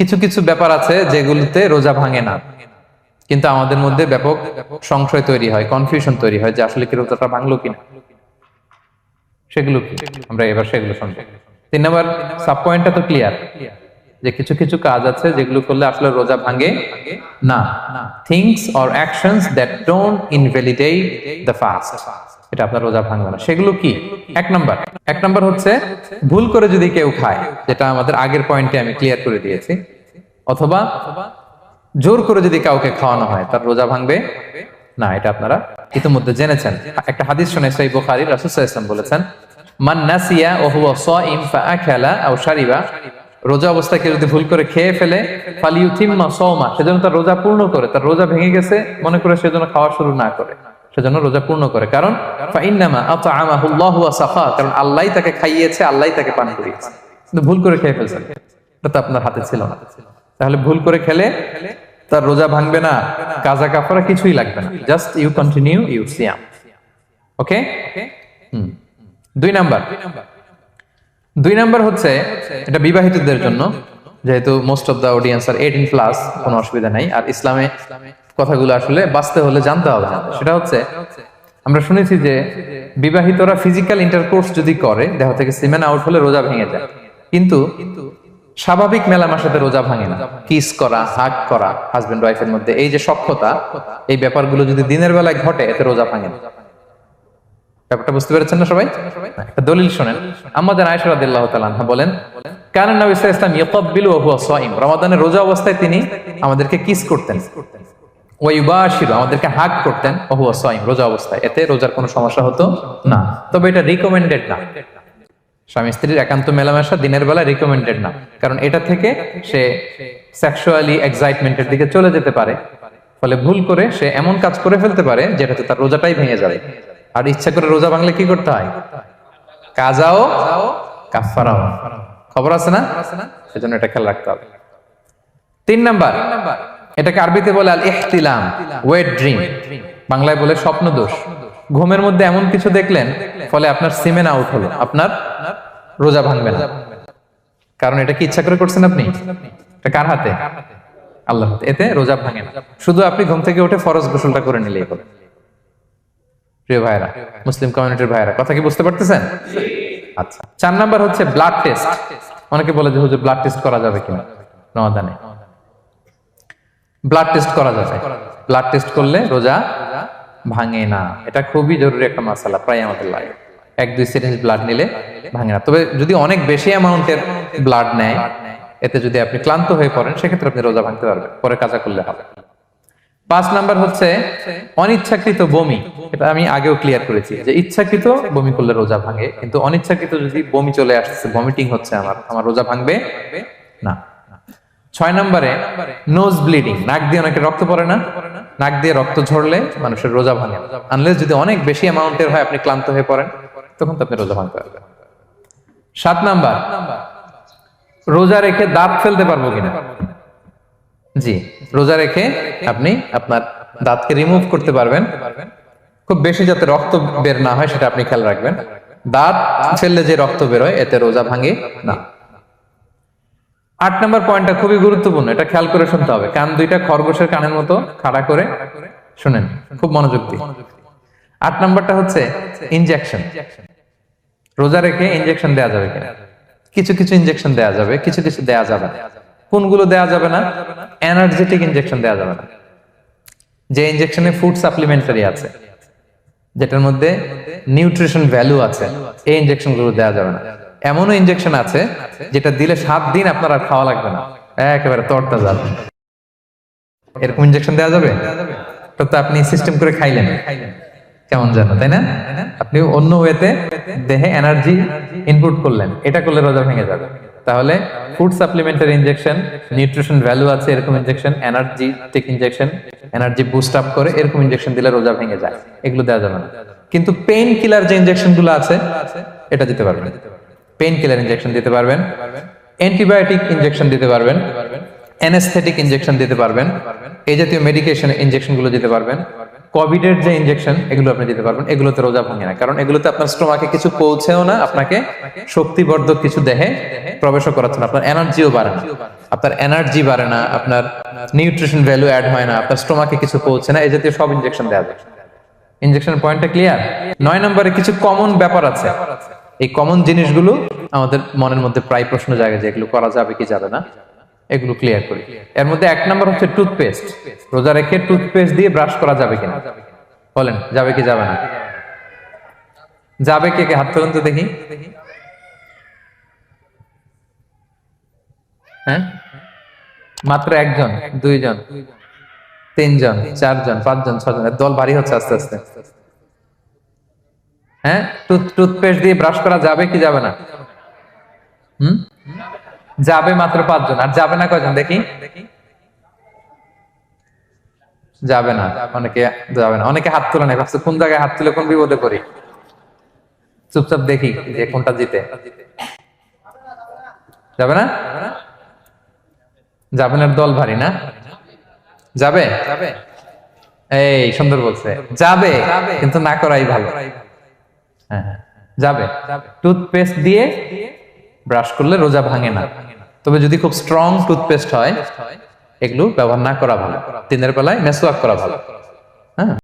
কিছু কিছু ব্যাপার আছে যেগুলিতে রোজা ভাঙে না। কিন্তু আমাদের মধ্যে ব্যাপক সংশয় তৈরি হয় কনফিউশন তৈরি হয় যে আসলে কি রোজাটা ভাঙলো কিনা। সেগুলো কি? আমরা এবার সেগুলো শুনব। তিন নম্বর সাব পয়েন্টটা তো ক্লিয়ার যে কিছু কিছু কাজ আছে যেগুলো করলে আসলে রোজা ভাঙে না। Things or actions that don't invalidate the fast এটা আপনার রোজা ভাঙবে না। সেগুলো কি? এক নাম্বার। এক নাম্বার হচ্ছে, ভুল করে যদি কেউ খায়, যেটা আমাদের আগের পয়েন্টে আমি ক্লিয়ার করে দিয়েছি, অথবা জোর করে যদি কাউকে খাওয়ানো হয়, তার রোজা ভাঙবে না, এটা আপনারা ইতিমধ্যে জেনেছেন। একটা হাদিস শুনে সেই বুখারী ওয়াসাল্লাম বলেছেন, মান নাসিয়া ওয়া হুয়া সাইম ফাআকালা আও শারিবা রোজা অবস্থায় কেউ যদি ভুল করে খেয়ে ফেলে, ফালিউতিম্মা সাওমা সেজন্য তার রোজা পূর্ণ করে, তার রোজা ভেঙে গেছে, মনে করে সেজন্য খাওয়া শুরু না করে। সেজন্য রোজা পূর্ণ করে। কারণ আল্লাহু কারণ আল্লাহই তাকে খাইয়েছে আল্লাহই তাকে পান করিয়েছে কিন্তু ভুল করে খেয়ে ফেলছেন এটা তো আপনার হাতে ছিল না। তাহলে ভুল করে খেলে তার রোজা ভাঙবে না, কাজা কাফারা কিছুই লাগবে না। জাস্ট ইউ কন্টিনিউ ইউ সিয়াম। ওকে? দুই নাম্বার। দুই নাম্বার হচ্ছে, এটা বিবাহিতদের জন্য। যেহেতু most of the audience are eighteen plus কোনো অসুবিধা নাই। আর ইসলামে কথাগুলো আসলে বাঁচতে হলে জানতে হবে। সেটা হচ্ছে, আমরা শুনেছি যে বিবাহিতরা ফিজিক্যাল ইন্টারকোর্স যদি করে, দেহ থেকে সিমেন আউট হলে রোজা ভেঙে যায়। কিন্তু স্বাভাবিক মেলামের সাথে রোজা ভাঙে না। কিস করা হাগ করা হাজবেন্ড ওয়াইফের মধ্যে এই যে সক্ষতা এই ব্যাপারগুলো যদি দিনের বেলায় ঘটে, এতে রোজা ভাঙে না। ব্যাপারটা বুঝতে পেরেছেন না সবাই? একটা দলিল শোনেন। আমাদের আয়েশা রাদিয়াল্লাহু তাআলা আনহা বলেন কারণ নবী ওয়াসাল্লাম ইয়াকাব্বিলু ওয়া হুয়া রমাদানের রোজা অবস্থায় তিনি আমাদেরকে কিস করতেন। ওয়া ইউবাশিরু আমাদেরকে হাগ করতেন। ওয়া হুয়া সাইম, রোজা অবস্থায়। এতে রোজার কোনো সমস্যা হতো না। তবে এটা রিকমেন্ডেড না। স্বামী স্ত্রীর একান্ত মেলামেশা দিনের বেলা রিকমেন্ডেড না। কারণ এটা থেকে সে সেক্সুয়ালি এক্সাইটমেন্টের দিকে চলে যেতে পারে। ফলে ভুল করে সে এমন কাজ করে ফেলতে পারে যেটাতে তার রোজাটাই ভেঙে যাবে আর ইচ্ছা করে রোজা ভাঙলে কি করতে হয়? কাজাও কাফারাও খবর আছে না? সেজন্য এটা খেয়াল রাখতে হবে। তিন নাম্বার। এটাকে আরবিতে বলে আল ইহতিলাম ওয়েট ড্রিম বাংলায় বলে স্বপ্ন দোষ ঘুমের মধ্যে এমন কিছু দেখলেন, ফলে আপনার সিমেন আউট হলো, আপনার রোজা ভাঙবে না। কারণ এটা কি ইচ্ছা করে করছেন আপনি? এটা কার হাতে? আল্লাহ এতে রোজা ভাঙে না। শুধু আপনি ঘুম থেকে উঠে ফরজ গোসলটা করে নিলেই হবে। প্রিয় ভাইরা মুসলিম কমিউনিটির ভাইরা কথা কি বুঝতে পারতেছেন? আচ্ছা। চার নাম্বার হচ্ছে ব্লাড টেস্ট অনেকে বলে যে, হুজুর ব্লাড টেস্ট করা যাবে কিনা? রমাদানে। ব্লাড টেস্ট করা যাবে। ব্লাড টেস্ট করলে রোজা ভাঙে না। এটা খুবই জরুরি একটা মাসালা প্রায় আমাদের লাগে এক দুই সিরিঞ্জ ব্লাড নিলে ভাঙে না। তবে যদি অনেক বেশি অ্যামাউন্টের ব্লাড নেয়, এতে যদি আপনি ক্লান্ত হয়ে পড়েন, সেক্ষেত্রে আপনি রোজা ভাঙতে পারবেন। পরে কাজা করলে হবে। পাঁচ নাম্বার হচ্ছে অনিচ্ছাকৃত বমি। এটা আমি আগেও ক্লিয়ার করেছি যে ইচ্ছাকৃত বমি করলে রোজা ভাঙে। কিন্তু অনিচ্ছাকৃত যদি বমি চলে আসছে ভমিটিং হচ্ছে আমার আমার রোজা ভাঙবে না। ছয় নম্বরে নোজ ব্লিডিং নাক দিয়ে অনেকে রক্ত পড়ে না? নাক দিয়ে রক্ত ঝরলে মানুষের রোজা ভাঙে আনলেস যদি অনেক বেশি অ্যামাউন্টের হয়, আপনি ক্লান্ত হয়ে পড়েন, তখন তো আপনি রোজা ভাঙতে পারবেন। সাত নাম্বার, রোজা রেখে দাঁত ফেলতে পারব কিনা? জি, রোজা রেখে আপনি আপনার দাঁতকে রিমুভ করতে পারবেন। খুব বেশি যাতে রক্ত বের না হয়, সেটা আপনি খেয়াল রাখবেন। দাঁত ফেললে যে রক্ত বেরোয়, এতে রোজা ভাঙে না। আট নম্বর পয়েন্টটা খুবই গুরুত্বপূর্ণ, এটা খেয়াল করে শুনতে হবে। কান দুইটা খরগোশের কানের মতো খাড়া করে শুনেন, খুব মনোযোগ দিয়ে। আট নম্বরটা হচ্ছে ইনজেকশন রোজা রেখে ইনজেকশন দেওয়া যাবে কিনা? কিছু কিছু ইনজেকশন দেওয়া যাবে, কিছু কিছু দেওয়া যাবে না। কোনগুলো দেওয়া যাবে না? এনার্জেটিক ইনজেকশন দেওয়া যাবে না। যে ইনজেকশনে ফুড সাপ্লিমেন্টারি আছে, যেটার মধ্যে নিউট্রিশন ভ্যালু আছে, এই ইনজেকশনগুলো দেওয়া যাবে না। এমনও ইনজেকশন আছে যেটা দিলে সাত দিন আপনার আর খাওয়া লাগবে না। একেবারে তরটা যাবে এরকম ইনজেকশন দেওয়া যাবে? তো আপনি সিস্টেম করে খাইলেন। কেমন জানো তাই না? আপনি অন্য ওয়েতে দেহে এনার্জি ইনপুট করলেন। এটা করলে রোজা ভেঙে যাবে। তাহলে food supplementary injection nutrition value আছে এরকম injection energy take injection energy boost up করে এরকম ইনজেকশন দিলে রোজা ভেঙে যায়। এগুলো দেওয়া যাবে না। কিন্তু পেইন কিলার যে ইনজেকশনগুলো আছে, এটা দিতে পারবেন। পেইন কিলার ইনজেকশন দিতে পারবেন অ্যান্টিবায়োটিক ইনজেকশন দিতে পারবেন অ্যানেস্থেটিক ইনজেকশন দিতে পারবেন, এই জাতীয় মেডিকেশন ইনজেকশনগুলো দিতে পারবেন কোভিড এর যে ইনজেকশন এগুলো আপনি দিতে পারবেন। এগুলোতে রোজা ভাঙে না, কারণ এগুলোতে আপনার স্টোমাকে কিছু পৌঁছেও না, আপনাকে শক্তিবর্ধক কিছু দেহে প্রবেশও করাচ্ছে না, আপনার এনার্জিও বাড়ে না। আপনার এনার্জি বাড়ে না, আপনার নিউট্রিশন ভ্যালু অ্যাড হয় না, আপনার স্টোমাকে কিছু পৌঁছে না, এই জাতীয় সব ইনজেকশন দেওয়া যায়। ইনজেকশন পয়েন্টটা ক্লিয়ার নয় নম্বরে কিছু কমন ব্যাপার আছে। এই কমন জিনিসগুলো আমাদের মনের মধ্যে প্রায় প্রশ্ন জাগে যে এগুলো করা যাবে কি যাবে না? এগুলো ক্লিয়ার করি। এর মধ্যে এক নম্বর হচ্ছে টুথপেস্ট রোজা রেখে টুথপেস্ট দিয়ে ব্রাশ করা যাবে কিনা? বলেন, যাবে কি যাবে না? যাবে কে কে? হাত তুলুন তো দেখি। হ্যাঁ? মাত্র একজন, দুইজন, তিনজন, চারজন, পাঁচজন ছজন দল ভারী হচ্ছে আস্তে আস্তে। হ্যাঁ? টুথ টুথপেস্ট দিয়ে ব্রাশ করা যাবে কি যাবে না? হুম? যাবে মাত্র পাঁচজন। আর যাবে না কয়জন? দেখি। যাবে না। অনেকে যাবে না। অনেকে হাত তোলে না ভাবছে কোন জায়গায় হাত তুলে কোন বিপদে পড়ি? চুপচাপ দেখি যে কোনটা জিতে। যাবে না? যাবেনের দল ভারী না? যাবে। এই সুন্দর বলছে। যাবে কিন্তু না করাই ভালো। যাবে। টুথপেস্ট দিয়ে ব্রাশ করলে রোজা ভাঙে না। তবে যদি খুব স্ট্রং টুথপেস্ট হয় এগুলো ব্যবহার না করা ভালো। দিনের বেলায় মেসোয়াক করা ভালো। হ্যাঁ।